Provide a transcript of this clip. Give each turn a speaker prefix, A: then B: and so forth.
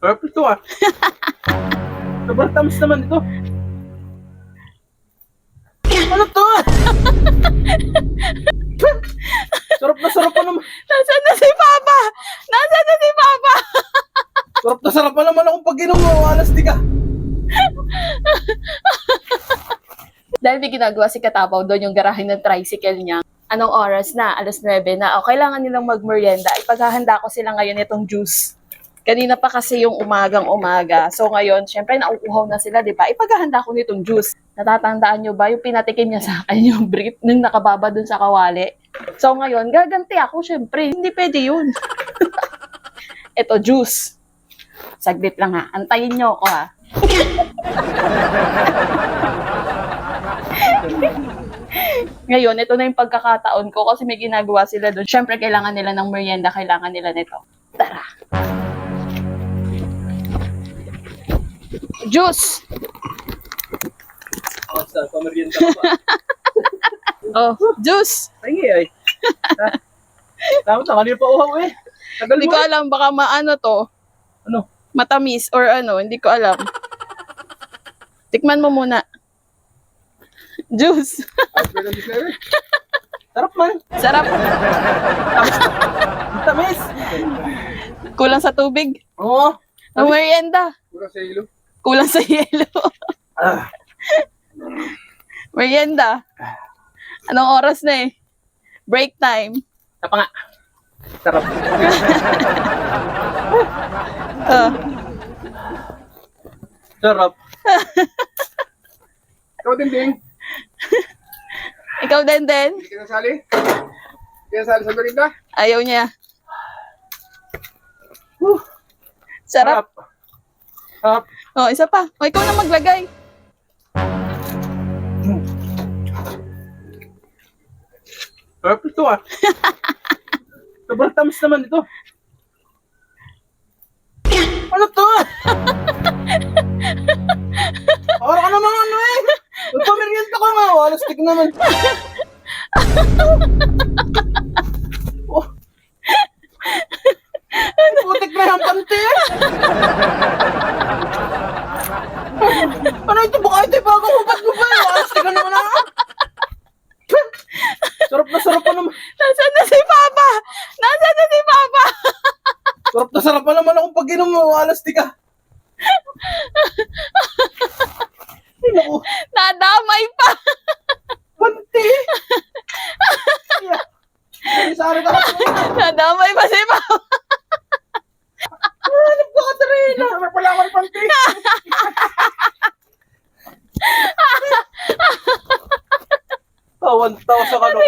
A: Purple to ah. Sobrang tamis naman ito. Ano to? sarap na sarap pa naman.
B: Nasaan na si Papa? Nasaan na si Papa?
A: Sarap na sarap pa naman akong pag inom mo. Alas di ka.
B: Dahil may ginagawa si Katapaw doon yung garahe ng tricycle niya. Anong oras na? Alas 9 na. O, kailangan nilang magmerienda. Ipaghahanda ko sila ngayon itong juice. Kanina pa kasi yung umagang umaga. So ngayon, syempre nauuhaw na sila, di ba? Ipaghahanda ko nitong juice. Natatandaan nyo ba yung pinatikim niya sa akin yung brief nung nakababa dun sa kawali? So ngayon, gaganti ako syempre. Hindi pwede yun. Ito, juice. Saglit lang ha. Antayin nyo ako ha. Ngayon, ito na yung pagkakataon ko kasi may ginagawa sila doon. Siyempre, kailangan nila ng merienda, kailangan nila nito. Tara! Juice!
A: Basta, pamerienda ka pa.
B: Oh, juice!
A: Ay, ay. Tama, tama. Pa uhaw eh. Tagal
B: Hindi
A: mo
B: ko
A: eh.
B: alam, baka maano to,
A: Ano?
B: matamis or ano, hindi ko alam. Tikman mo muna. Juice!
A: Sarap man.
B: Sarap!
A: Ang Tamis.
B: Kulang sa tubig.
A: Oo.
B: Ang merienda.
A: Pura sa ilo.
B: Kulang sa yelo.
A: Ah.
B: merienda. Anong oras na eh? Break time.
A: Tapa nga. Sarap.
B: Ah.
A: Sarap. Ikaw din, Ding.
B: ikaw din din.
A: Hindi ka nasali? Hindi ka nasali sa merinda?
B: Ayaw niya.
A: Whew.
B: Sarap.
A: Sarap.
B: Oh, isa pa. O, ikaw na maglagay.
A: Purple to ah. Sobrang tamis naman ito. Ano to? Para ka naman ano eh. Magpamerienda ka nga. Alas tig naman. oh. Putik na yung pante eh. ano yung bagong hubad mo ba. Alas tig ka naman ah. Sarap na sarap pa naman.
B: Nasaan na si Papa? Nasaan na si Papa?
A: Sarap na sarap pa naman akong pag inom mo. Alas di ka. Ay, naku.
B: Nadamay pa.
A: Sorry ka.
B: Nadamay pa si
A: 1,000 ano?